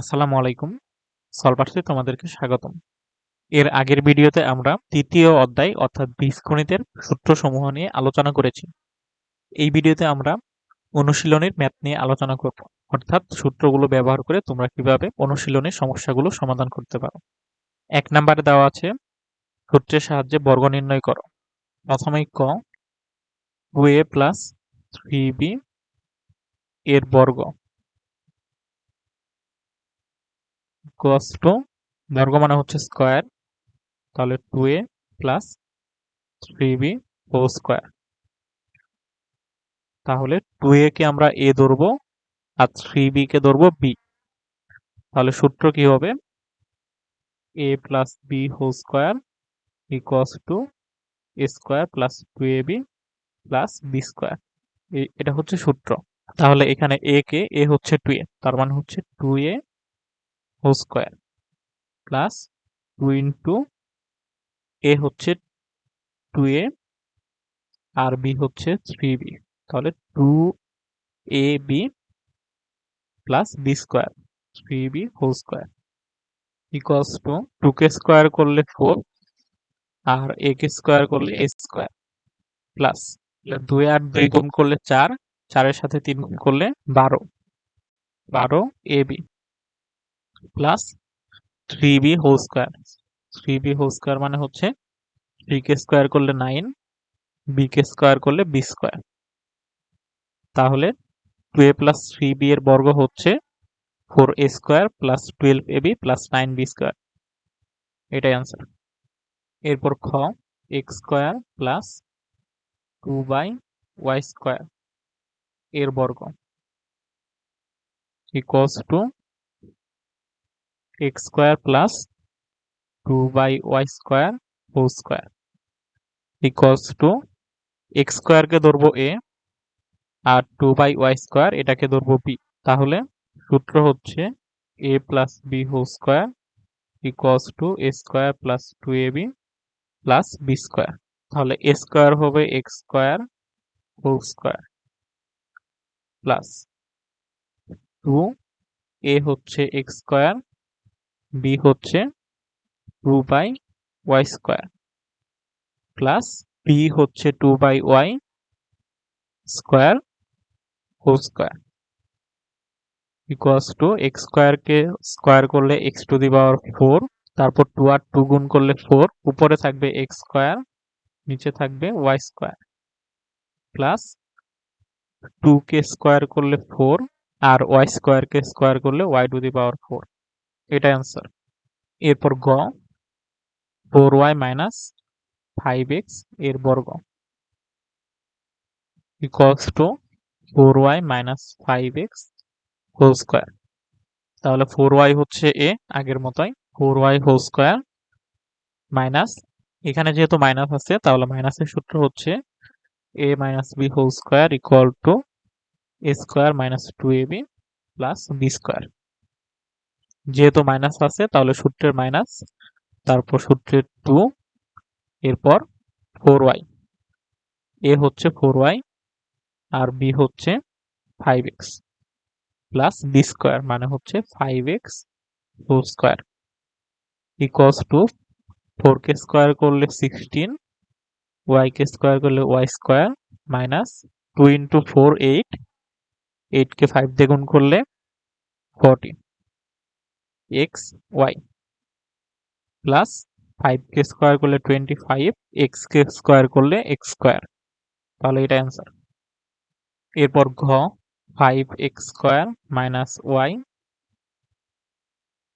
আসসালামু আলাইকুম। সলভার্সে তোমাদেরকে স্বাগতম। এর আগের ভিডিওতে আমরা তৃতীয় অধ্যায়, অর্থাৎ বীজগণিতের সূত্রসমূহ নিয়ে আলোচনা করেছি। এই ভিডিওতে আমরা অনুশীলনের ম্যাথ নিয়ে আলোচনা করব, অর্থাৎ সূত্রগুলো ব্যবহার করে তোমরা কীভাবে অনুশীলনের সমস্যাগুলো সমাধান করতে পারো। এক নাম্বারে দেওয়া আছে, সূত্রের সাহায্যে বর্গ নির্ণয় করো। প্রথমেই ক two a plus three b এর বর্গ। Cos টু বর্গ মানে হচ্ছে স্কয়ার তাহলে two a plus three b whole square তাহলে টু এ কে আমরা এ ধরবো আর থ্রি বি কে ধরবো বি তাহলে সূত্র কি হবে? A plus b whole square equals to a square plus two a b plus b square এটা হচ্ছে সূত্র। তাহলে এখানে এ কে এ হচ্ছে টু এ তার মানে হচ্ছে two a whole square plus two into a হচ্ছে টু এ আর বি হচ্ছে থ্রি বি তাহলে two a b plus b square three b whole square equals to two K square করলে ফোর আর এ কে স্কোয়ার করলে এ স্কোয়ার প্লাস দুই আর দুই গুণ করলে চার, চারের সাথে তিন গুণ করলে বারো বারো a b plus three b whole square. Three b whole square মানে হচ্ছে কে স্কোয়ার করলে নাইন কে স্কোয়ার করলে বি স্কোয়ার। তাহলে two a plus three b এর বর্গ হচ্ছে four a square plus twelve a b plus nine b square. এটাই অ্যান্সার এরপর খ, x square plus two by y square এর বর্গ। Equals to x square plus two by y square whole square equals to x স্কোয়ারকে ধরবো এ আর two by Y square এটাকে ধরবো বি তাহলে সূত্র হচ্ছে a plus b whole square equals to a square plus two a b plus b square তাহলে এ square হবে x square whole square plus two a হচ্ছে এক্স স্কোয়ার বি হচ্ছে two by y square plus b হচ্ছে two by y square whole square equals to x স্কোয়ারকে square করলে x to the power four তারপর two আর two গুণ করলে four উপরে থাকবে এক্স স্কোয়ার নিচে থাকবে ওয়াই স্কোয়ার প্লাস টু কে স্কোয়ার করলে ফোর আর ওয়াই স্কোয়ারকে স্কোয়ার করলে y to the power four এটা অ্যান্সার এরপর গ ফোর ওয়াই মাইনাস ফাইভ এক্সের বর্গ। Equals to four y minus five x whole square তাহলে ফোর ওয়াই হচ্ছে এ আগের মতোই। Four y whole square minus এখানে যেহেতু মাইনাস আছে, তাহলে মাইনাসের সূত্র হচ্ছে a minus b whole square equal to a square minus two a b plus b square যেহেতু মাইনাস আছে, তাহলে সূত্রের মাইনাস তারপর সূত্রের টু এরপর ফোর ওয়াই এ হচ্ছে ফোর ওয়াই আর বি হচ্ছে five x plus b square মানে হচ্ছে five x whole square equals to four K square করলে সিক্সটিন ওয়াই কে স্কোয়ার করলে y square minus two into four eight eight কে five দিয়ে করলে fourteen x y plus five কে square করলে twenty five x কে square করলে x square তাহলে এটা অ্যান্সার এরপর ঘ five x square minus y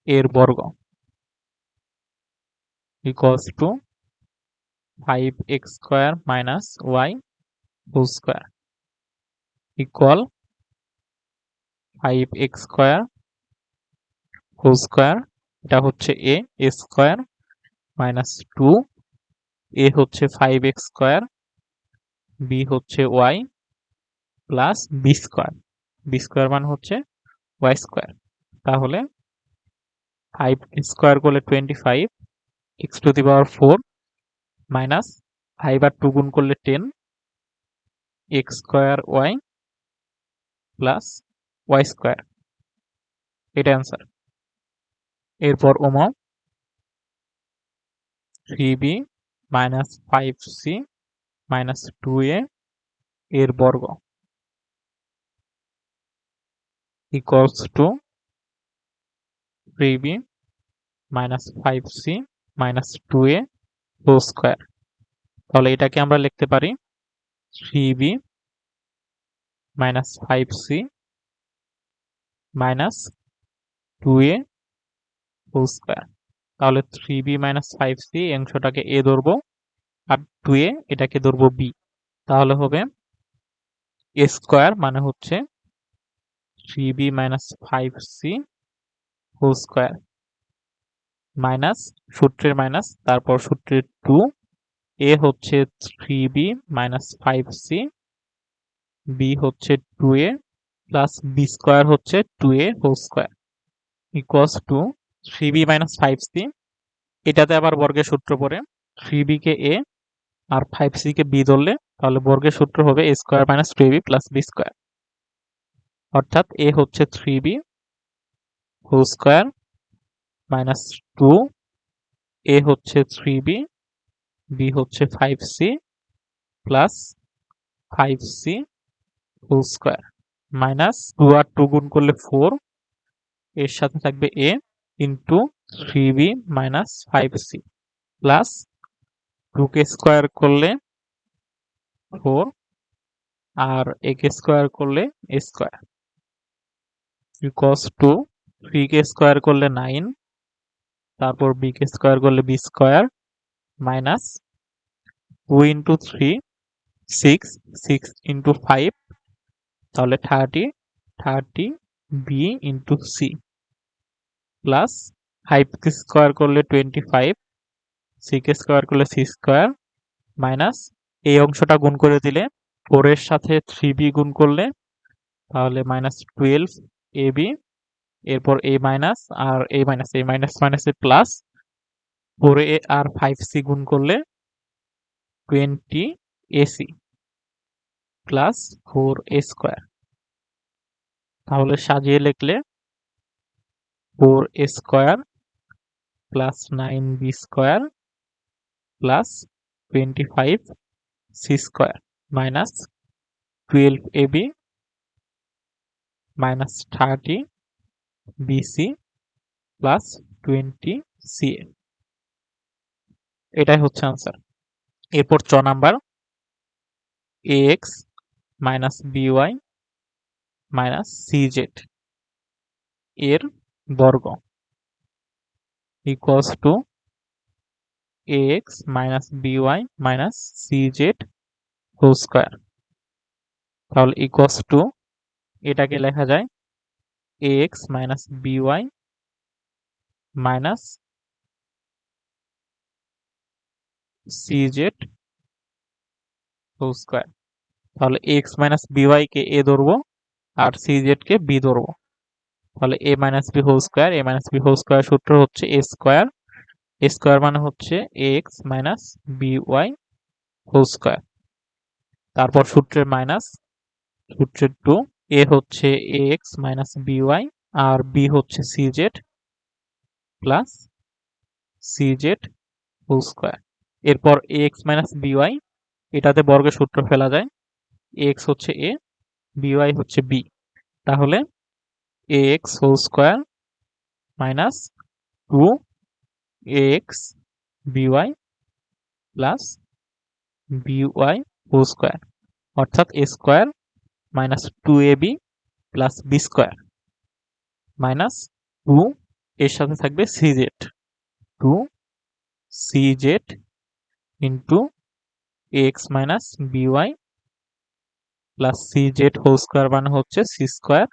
এর বর্গ equals to five x square minus y whole square equal five x square whole square এটা হচ্ছে a a square minus two a হচ্ছে ফাইভ এক্স স্কোয়ার বি হচ্ছে y plus b square b square মানে হচ্ছে Y square তাহলে five square করলে twenty five x to the power four minus five R two গুণ করলে ten x square y plus y square এটা answer এরপর ওমো three b minus five C minus two A, এর বর্গ। Equals to three B minus five C minus two A whole square. তাহলে এটাকে আমরা লিখতে পারি three B minus five C minus two A whole square তাহলে three B minus five C অংশটাকে A ধরবো আর টু এ এটাকে ধরবো বি তাহলে হবে এ স্কোয়ার মানে হচ্ছে three B minus five C whole square minus সূত্রের মাইনাস তারপর সূত্রের টু এ হচ্ছে three B minus five C B হচ্ছে two A plus B square হচ্ছে two A whole square equals to three B minus five C এটাতে আবার বর্গের সূত্র পড়ে থ্রি বি কে এ আর ফাইভ সি কে বি ধরলে, তাহলে বর্গের সূত্র হবে A square minus two B plus B square অর্থাৎ এ হচ্ছে three B whole square minus two A হচ্ছে থ্রি বি বি হচ্ছে five C plus five C whole square minus two আর টু গুণ করলে ফোর এর সাথে থাকবে A into three B minus five C plus two K square করলে four আর এ কে স্কোয়ার করলে স্কোয়ার ইকস টু কে স্কোয়ার করলে নাইন তারপর বি কে স্কোয়ার করলে B square minus two into three six six into five তাহলে thirty thirty B into C plus five কে স্কোয়ার করলে টোয়েন্টি ফাইভ সি কে স্কোয়ার করলে সি স্কোয়ার মাইনাস এই অংশটা গুণ করে দিলে ফোর এর সাথে থ্রি বি গুণ করলে, তাহলে মাইনাস টুয়েলভ এ বি এরপর এ মাইনাস আর এ মাইনাস এ মাইনাস মাইনাসে প্লাস ফোর এ আর ফাইভ সি গুণ করলে twenty AC plus four A square তাহলে সাজিয়ে লিখলে four A square plus nine B square plus twenty five C square minus twelve A B minus thirty BC plus twenty C এটাই হচ্ছে answer. এরপর চ number. A X minus BY minus CZ এর বর্গ equals to X minus BY minus CZ whole square তাহলে equals to এটাকে লেখা যায় X minus BY minus CZ whole square তাহলে এক্স মাইনাস বিওয়াই কে এ ধরবো আর সিজেড কে বি ধরবো। তাহলে A minus B whole square A minus B whole square সূত্র হচ্ছে এ স্কোয়ার এ স্কোয়ার মানে হচ্ছে X minus B Y whole square তারপর সূত্রের মাইনাস সূত্রের টু এ হচ্ছে A X minus B Y R B হচ্ছে C Z plus C Z whole square এরপর A X minus B Y এটাতে বর্গের সূত্র ফেলা যায় এক্স হচ্ছে এ বি ওয়াই হচ্ছে বি তাহলে A X whole square minus two A X B Y plus B Y whole square অর্থাৎ A square minus two A B plus B square minus two এর সাথে থাকবে C Z two C Z into X minus BY plus C Z whole square মানে হচ্ছে C square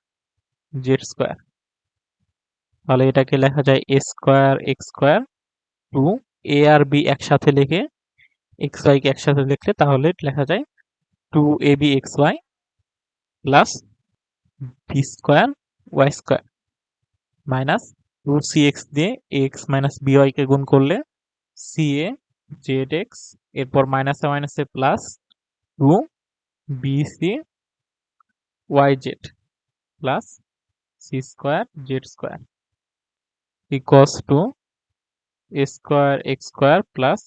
Z square তাহলে এটাকে লেখা যায় A square X square two A R B একসাথে লিখে এক্স ওয়াইকে একসাথে লিখলে তাহলে লেখা যায় two A B X Y plus B square Y square minus two C X দিয়ে এক্স মাইনাস বি কে গুণ করলে সি এ জেড এক্স এরপর মাইনাসে মাইনাসে plus two B C Y Z plus X square plus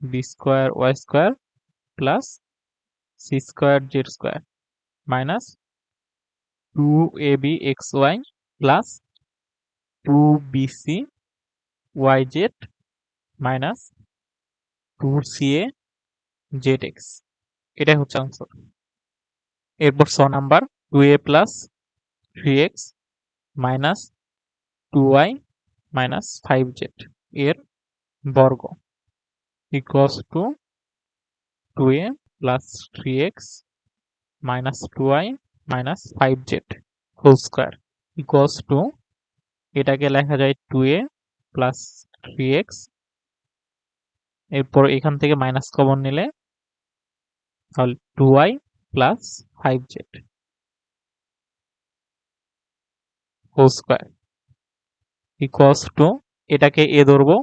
B square Y square plus C square Z square minus two A B X Y plus two B C Y Z minus two C A Z X এটাই হচ্ছে answer এরপর ছ number two A plus three X minus two Y minus five Z এর বর্গ equals to two A plus three X minus two Y minus five Z whole square equals to এটাকে লেখা যায় two A plus three X এরপর এখান থেকে minus common নিলে তাহলে two Y plus five Z whole square equals to এটাকে এ ধরবো,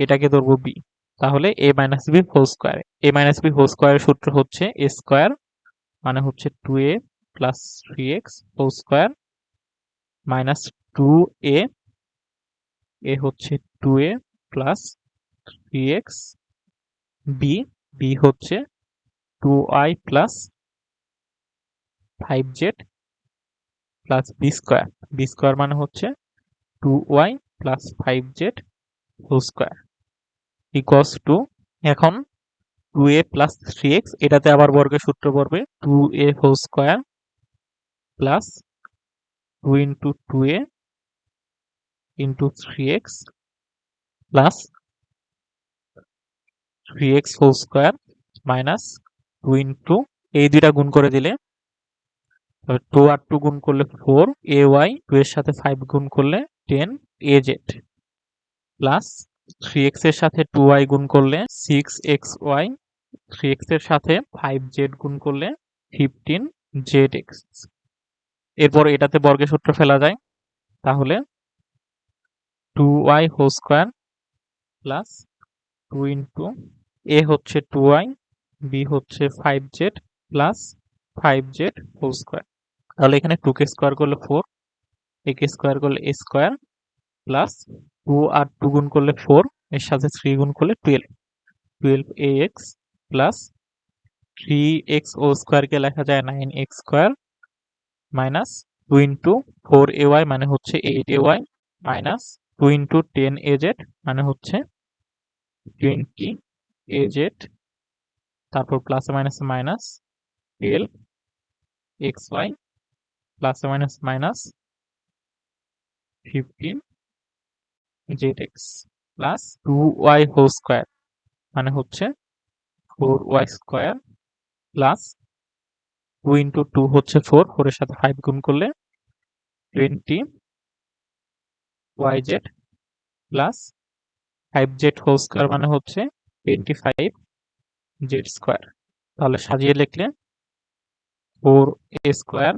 এটাকে ধরবো বি তাহলে A minus B whole square A. Minus B whole স্কোয়ারের সূত্র হচ্ছে এ স্কোয়ার মানে হচ্ছে two A plus three X whole square minus two A A হচ্ছে two A plus three X B B হচ্ছে two Y plus five Z plus B square B square মানে হচ্ছে two Y plus five Z whole square equals to এখন two A plus three X এটাতে আবার বর্গের সূত্র পড়বে two A whole square plus two into two A into three X plus three X whole square minus two into এই দুইটা গুণ করে দিলে টু আর টু গুণ করলে ফোর এ ওয়াই টু এর সাথে ফাইভ গুণ করলে ten A Z plus three এক্সের সাথে টু ওয়াই গুণ করলে সিক্স এক্স ওয়াই থ্রি এক্সের সাথে ফাইভ জেড গুণ করলে ফিফটিন জেড এক্স এরপর এটাতে বর্গের সূত্র ফেলা যায়, তাহলে two Y whole square plus two into A হচ্ছে টু ওয়াই বি হচ্ছে five Z plus five Z whole square তাহলে এখানে টু কে স্কোয়ার করলে ফোর এ কে স্কোয়ার করলে এ স্কোয়ার প্লাস টু আর টু গুণ করলে ফোর এর সাথে থ্রি গুণ করলে twelve twelve A X plus three X ও স্কোয়ারকে লেখা যায় nine X square minus two into four A Y মানে হচ্ছে eight A Y minus two into ten A Z মানে হচ্ছে টোয়েন্টি এ জেড তারপর plus minus minus twelve X Y plus minus minus fifteen Z X plus two Y whole square মানে হচ্ছে four Y square plus two into two হচ্ছে four ফোরের সাথে five গুণ করলে twenty Y Z plus five Z whole square মানে হচ্ছে twenty five Z square তাহলে সাজিয়ে লিখলে four A square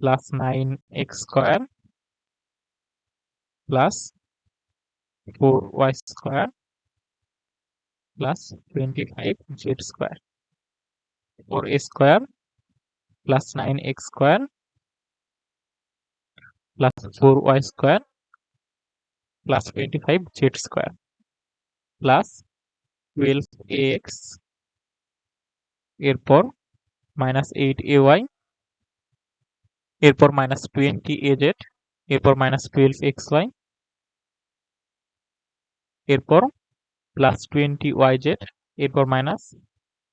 plus nine X square plus four Y square plus twenty five Z square four A square plus nine X square plus four Y square plus twenty five Z square plus twelve A X এরপর minus eight A Y এরপর minus twenty A Z এরপর minus twelve x Y এরপর plus twenty Y Z এরপর minus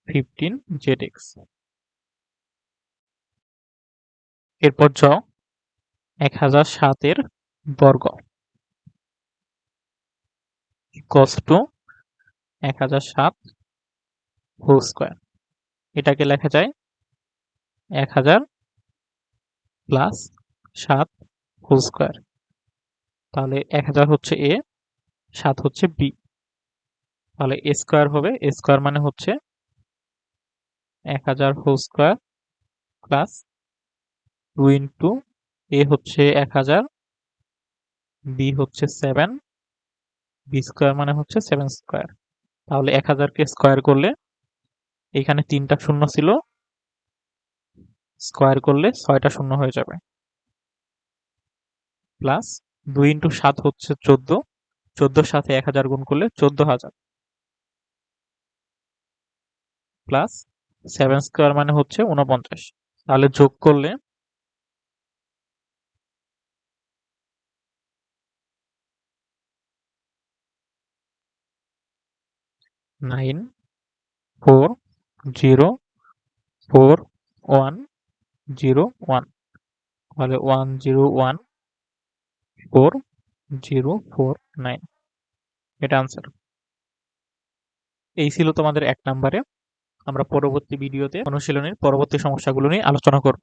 fifteen Z x এরপর জ এক হাজার সাতের বর্গ। কস টু এক হাজার সাত হোল স্কোয়ার এটাকে লেখা যায় এক হাজার প্লাস সাত হোল স্কোয়ার তাহলে এক হাজার হচ্ছে এ সাত হচ্ছে বি তাহলে এ স্কোয়ার হবে এ স্কোয়ার মানে হচ্ছে এক হাজার whole square plus two into A হচ্ছে এক হাজার বি হচ্ছে সেভেন বি স্কোয়ার মানে হচ্ছে সেভেন স্কোয়ার তাহলে এক হাজারকে স্কোয়ার করলে এখানে তিনটা শূন্য ছিল স্কোয়ার করলে ছয়টা শূন্য হয়ে যাবে। প্লাস দুই ইন্টু সাত হচ্ছে চোদ্দ। চোদ্দোর সাথে এক হাজার গুণ করলে চোদ্দ হাজার। প্লাস সেভেন স্কোয়ার মানে হচ্ছে উনপঞ্চাশ তাহলে যোগ করলে nine, four, zero, four, one zero one. তাহলে one zero one four zero four nine. এটা আনসার এই ছিল তোমাদের এক নাম্বারে। আমরা পরবর্তী ভিডিওতে অনুশীলনের পরবর্তী সমস্যাগুলো নিয়ে আলোচনা করব।